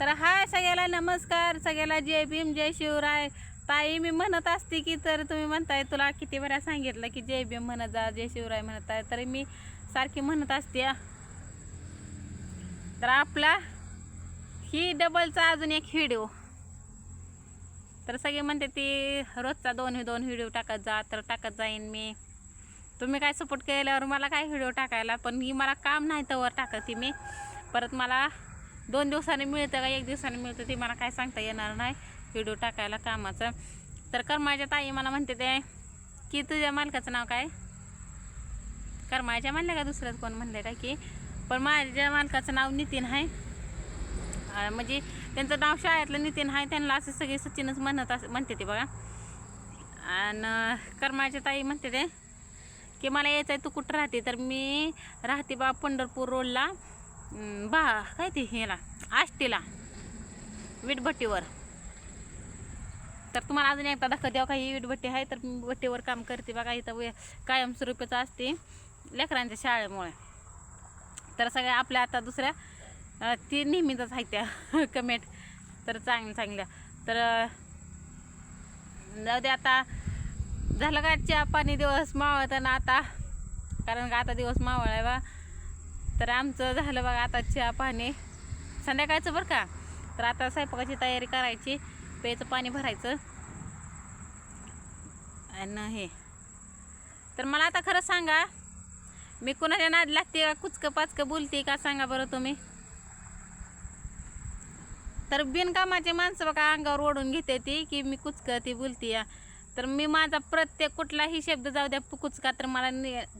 तर हाय सगळ्याला नमस्कार सगळ्याला जय भीम जय शिवराय. ताई मी म्हणत असते की तर तुम्ही म्हणताय तुला किती वेळा सांगितलं की जय भीम म्हणत जा जय शिवराय म्हणत आहे. तरी मी सारखी म्हणत असते तर आपला ही डबलचा अजून एक व्हिडिओ. तर सगळे म्हणते ती रोजचा दोन दोन व्हिडिओ टाकत जा तर टाकत जाईन मी. तुम्ही काय सपोर्ट केल्यावर मला काय व्हिडिओ टाकायला पण ही मला काम नाही तर टाकते मी. परत मला दोन दिवसांनी मिळतं का? एक दिवसाने मिळतं ते मला काय सांगता येणार नाही. व्हिडिओ टाकायला कामाचं. तर कर्माच्या ताई मला म्हणते ते की तुझ्या मालकाचं नाव काय? कर्माच्या म्हणलं का दुसरं कोण म्हणलं काय की? पण माझ्या मालकाचं नाव नितीन आहे. म्हणजे त्यांचं नाव शाळेतलं नितीन आहे. त्यांना असं सगळे सचिनच म्हणत अस म्हणते ते बघा. आणि कर्माच्या ताई म्हणते ते की मला यायचं आहे तू कुठं राहते? तर मी राहते बा पंढरपूर रोडला. बा काय ते ह्याला? आष्टीला. वीटभट्टीवर. तर तुम्हाला अजून एकदा दाखव द्यावं काही वीटभट्टी आहे तर भट्टीवर काम करते बघा इथं कायमस्वरूपीचं असते लेकरांच्या शाळेमुळे. तर सगळ्या आपल्या आता दुसऱ्या ती नेहमीच आहेत त्या कमेंट. तर चांगल्या चांगल्या. तर जाऊ दे आता. झालं का चहा पाणी दिवस मावळतं ना आता? कारण का आता दिवस मावळ आहे बा? तर आमचं झालं बघा आता चहा पाणी. संध्याकाळचं बरं का? तर आता स्वयंपाकाची तयारी करायची. प्यायचं पाणी भरायचं. आणि हे. तर मला आता खरं सांगा मी कुणाच्या नाद लागते का? कुचकं पाचकं बोलते का? सांगा बरं तुम्ही. तर बिनकामाचे माणसं बघा अंगावर ओढून घेते ती की मी कुचकं ती बोलते. या तर मी माझा प्रत्येक कुठलाही शब्द जाऊ द्या कुचका तर मला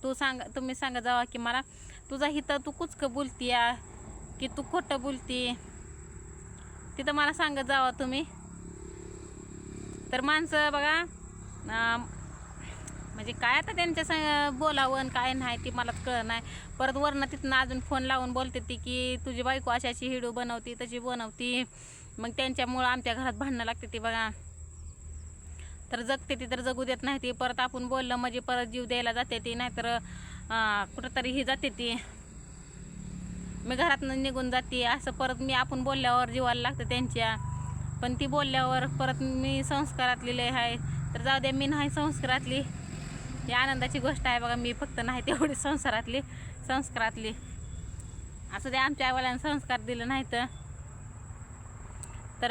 तू सांग तुम्ही सांगा जावा की मला तुझा हिथं तू कुचकं बोलती या की तू खोटं बोलती? तिथं मला सांगत जावा तुम्ही. तर माणसं बघा म्हणजे काय आता त्यांच्या संग बोलावं आणि काय नाही ती मलाच कळ नाही. परत वरनं तिथनं अजून फोन लावून बोलते ती की तुझी बायको अशाची हिडू बनवती तशी बनवती. मग त्यांच्यामुळं आमच्या घरात भांडणं लागते ती बघा. तर जगते ती तर जगू देत नाही ती. परत आपण बोललं म्हणजे परत जीव द्यायला जाते ती. नाहीतर कुठंतरी ही जाते ती. मी घरातनं निघून जाते. असं परत मी आपण बोलल्यावर जीवाला लागतं त्यांच्या. पण ती बोलल्यावर परत मी संस्कारातली लय आहे तर जाऊ दे मी नाही संस्कारातली. ही आनंदाची गोष्ट आहे बघा मी फक्त नाही तेवढी संसारातली संस्कारातली. असं ते आमच्या आईवाल्यानं संस्कार दिलं नाही तर तर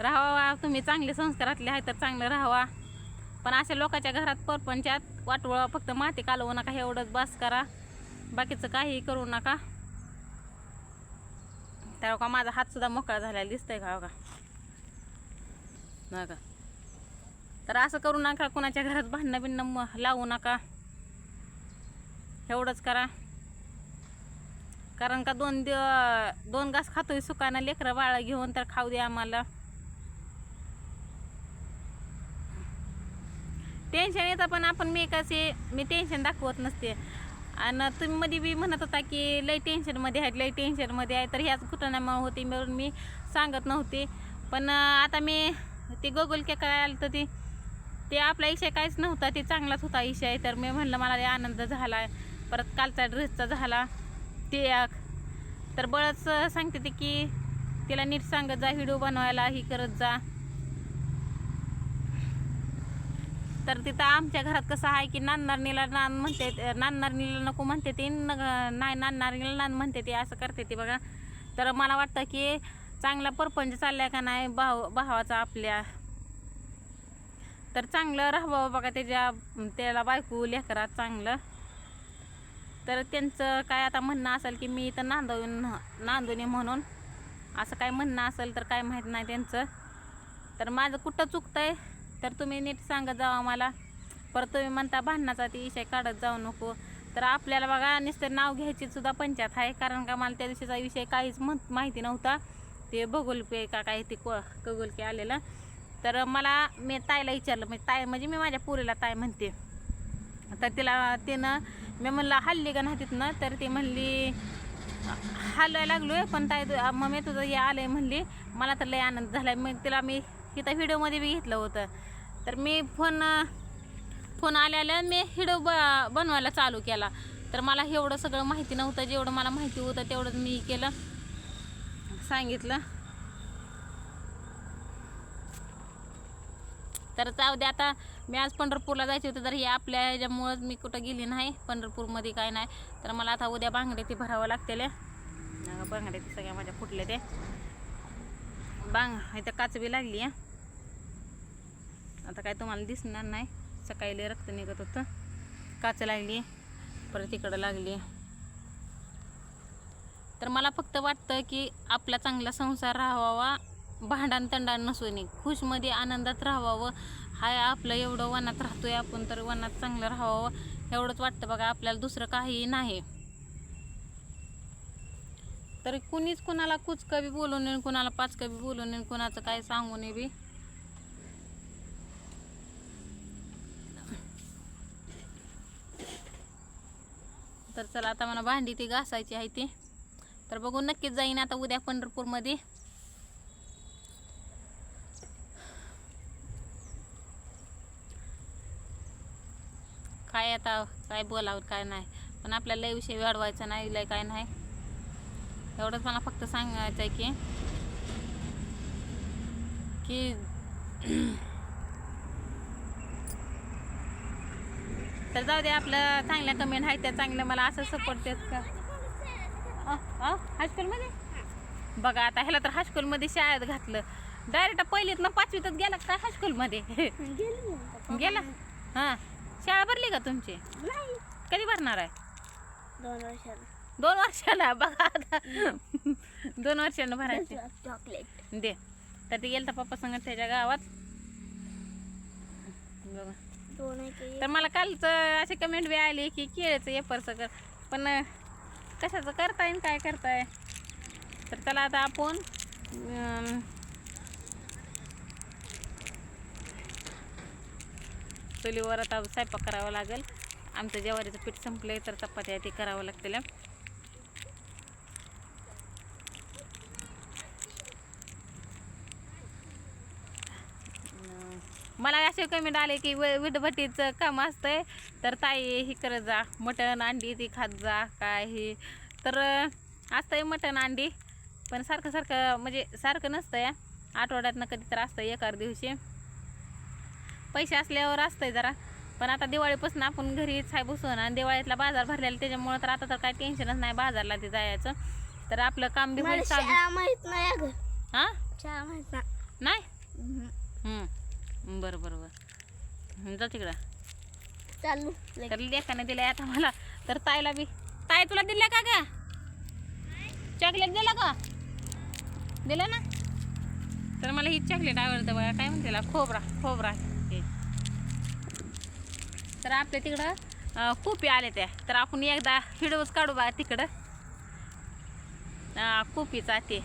राहावा तुम्ही चांगले संस्कारातले आहे तर चांगलं राहावा. पण अशा लोकांच्या घरात परपंचात वाटवळा फक्त माती कालवू नका एवढंच बास करा. बाकीचं काहीही करू नका. तर का माझा हातसुद्धा मोकळा झालेला दिसतंय का हो का? नका तर असं करू नका कुणाच्या घरात भांडणं बिणणं लावू नका. एवढंच करा. कारण का दोन दिव दोन घास खातोय सुकानं लेकरं बाळं घेऊन तर खाऊ दे आम्हाला. टेन्शन येतं पण आपण मी कसे मी टेन्शन दाखवत नसते. आणि तुम्ही मध्ये बी म्हणत होता की लय टेन्शनमध्ये आहे लय टेन्शनमध्ये आहे तर ह्याच घटनामुळे होती म्हणून मी सांगत नव्हते. पण आता मी ते गुगल के काय आलं तर ते ते आपला इशय काहीच नव्हता. ते चांगलाच होता इशय तर मी म्हणलं मला लय आनंद झाला. परत कालचा ड्रेसचा झाला. ते एक तर बळच सांगते ते की तिला नीट सांगत जा व्हिडिओ बनवायला ही करत जा. तर तिथं आमच्या घरात कसं आहे की नांदारणीला नान म्हणते नांदारणीला नको म्हणते ते न- नाही नांदारणीला नान म्हणते ते असं करते ती बघा. तर मला वाटतं की चांगला परपंच चालला का नाही भाव भावाचा आपल्या. तर चांगलं राहावं बघा त्याच्या त्याला बायको लेकरात चांगलं. तर त्यांचं काय आता म्हणणं असेल की मी इथं नांदवून नांदुनी म्हणून. असं काय म्हणणं असेल तर काय माहीत नाही त्यांचं. तर माझं कुठं चुकतं आहे तर तुम्ही नीट सांगत जावा मला. परत तुम्ही म्हणता भांडणाचा ती विषय काढत जाऊ नको. तर आपल्याला बघा नुसतं नाव घ्यायची सुद्धा पंचायत आहे. कारण का मला त्या दिवशीचा विषय काहीच म्हण माहिती नव्हता. ते भूगोल पे का काय ते कगोल के आलेलं. तर मला मी ताईला विचारलं. म्हणजे ताई म्हणजे मी माझ्या पुरीला ताई म्हणते. तर तिला तिनं मी म्हणलं हल्ली का ना तिथनं? तर ती म्हणली हलवायला आहे पण ताई तू- मी तुझं हे आलं आहे म्हणली. मला तर लय आनंद झाला मग तिला मी तिथं व्हिडिओमध्ये बी घेतलं होतं. तर मी फोन फोन आल्याला मी हिडो ब बनवायला चालू केला. तर मला एवढं सगळं माहिती नव्हतं जेवढं मला माहिती होतं तेवढंच मी केलं. सांगितलं. तर जाऊ दे आता मी आज पंढरपूरला जायचे होते तर हे आपल्या ह्याच्यामुळंच मी कुठं गेली नाही पंढरपूरमध्ये काय नाही. तर मला आता उद्या बांगडे ते भरावं लागतील बांगडे ते सगळ्या माझ्या फुटले ते. बांग इथं काचवी लागली आहे आता काय तुम्हाला दिसणार नाही. सकाळी रक्त निघत होतं. काच लागली परत इकडं लागली. तर मला फक्त वाटतं की आपला चांगला संसार राहावा भांडण तंडाण नसून खुशमध्ये आनंदात राहावं. हाय आपलं एवढं वनात राहतोय आपण तर वनात चांगलं राहावं. एवढंच वाटतं बघा आपल्याला दुसरं काहीही नाही. तर कुणीच कुणाला कुच कवी बोलू नये कुणाला पाच कवी बोलू नये कुणाचं काय सांगू नये बी. तर चला आता मला भांडी ती घासायची आहे ती. तर बघू नक्कीच जाईन आता उद्या पंढरपूरमध्ये. काय आता काय बोलावं काय नाही. पण आपल्याला लय विषय वाढवायचा नाही लय काय नाही. एवढंच मला फक्त सांगायचं आहे की की तर जाऊ दे आपलं चांगल्या कमेंट आहेत त्या चांगल्या मला असं सपोर्ट देत का? हायस्कूलमध्ये बघा आता ह्याला तर हायस्कूलमध्ये शाळेत घातलं. डायरेक्ट पहिलीत ना पाचवीतच गेला का हायस्कूलमध्ये गेला? हां. शाळा भरली का तुमची? कधी भरणार आहे? दोन वर्षाला दोन वर्षाला बघा आता. दोन वर्षानं भरायचे. चॉकलेट दे. तर ते गेलं तर पप्पा संग त्याच्या गावात. बघा. आहे तर मला कालच असे कमेंट बी आले की केळचं एपरचं कर पण कशाचं करताय येईल काय करताय? तर त्याला आता आपण अं, चुलीवर आता स्वयंपाक करावा लागेल. आमचं जेवारीचं पीठ संपलंय तर चपात्या ते करावं लागतील असे कमेंट आले की व- विटभट्टीचं काम असतंय. तर ताई हे करत जा. मटण अंडी ती खात जा. काय हे. तर असतंय मटण अंडी. पण सारखं सारखं म्हणजे सारखं नसतंय. आठवड्यातनं कधी तर असतं एका दिवशी. पैसे असल्यावर असतंय जरा. पण आता दिवाळीपासून आपण घरीच आहे बसून. आणि दिवाळीतला बाजार भरलेला त्याच्यामुळं तर आता तर काय टेन्शनच नाही बाजारला ते जायचं. तर आपलं काम बी माहीत नाही हां? नाही. बरं बरं बरं. जा तिकडं. चालू. तर लेखाने दिलंय आता मला. तर ताईला बी. ताई तुला दिल्या का ग? चॉकलेट दिला का दिलं ना? तर मला ही चॉकलेट आवडतं बघा. काय म्हणते खोबरा खोबरा. तर आपल्या तिकडं कुपी आले त्या. तर आपण एकदा व्हिडिओच काढू बघा तिकडं. कुपीचा ते.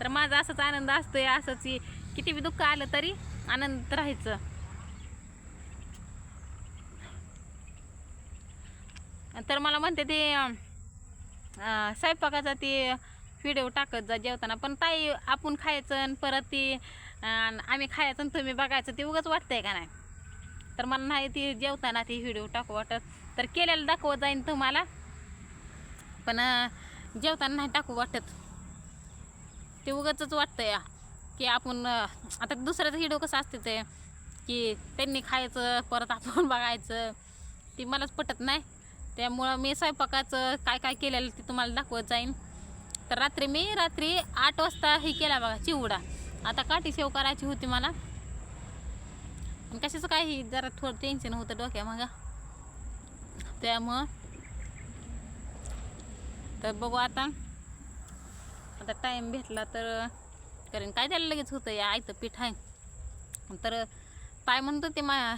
तर माझा असाच आनंद असतोय असंच. किती बी दुःख आलं तरी आनंद राहायचं. तर मला म्हणते ते अं, स्वयंपाकाचा ते व्हिडिओ टाकत जा जेवताना. पण ताई आपण खायचं आणि परत ती आम्ही खायचं आणि तुम्ही बघायचं ते उगाच वाटतंय का नाही? तर मला नाही ती जेवताना ती व्हिडिओ टाकू वाटत. तर केलेलं दाखवत जाईन तुम्हाला. पण जेवताना नाही टाकू वाटत. ते उगंच वाटतं या की आपण आता दुसऱ्याचं व्हिडिओ कसं असते ते की त्यांनी खायचं परत आपण बघायचं. ती मलाच पटत नाही. त्यामुळं मी स्वयंपाकाचं काय काय केलेलं ते तुम्हाला दाखवत जाईन. तर रात्री मी रात्री आठ वाजता हे केला बघा चिवडा. आता काठी शेव करायची होती मला. पण कशाचं काय ही जरा थोडं टेन्शन होतं डोक्या मग. त्यामुळं तर बघू आता. आता टाईम भेटला तर करेन. काय त्याला लगेच होतं या आयतं पीठ आहे. तर काय म्हणतो ते मा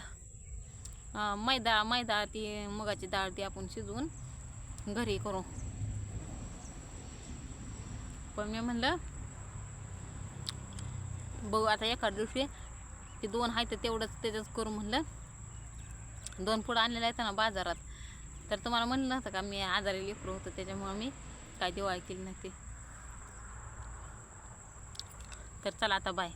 मैदा मैदा ती मुगाची डाळ ती आपण शिजवून घरी करू. पण मी म्हणलं बघू आता एखाद दिवशी ते दोन आहे तर तेवढंच त्याच्याच करू म्हणलं. दोन पुढं आणलेलं आहेत ना बाजारात. तर तुम्हाला म्हणलं नव्हतं का मी आजारी लेकरू होतं त्याच्यामुळं मी काय दिवाळी केली नाही ते. तर चला आता बाय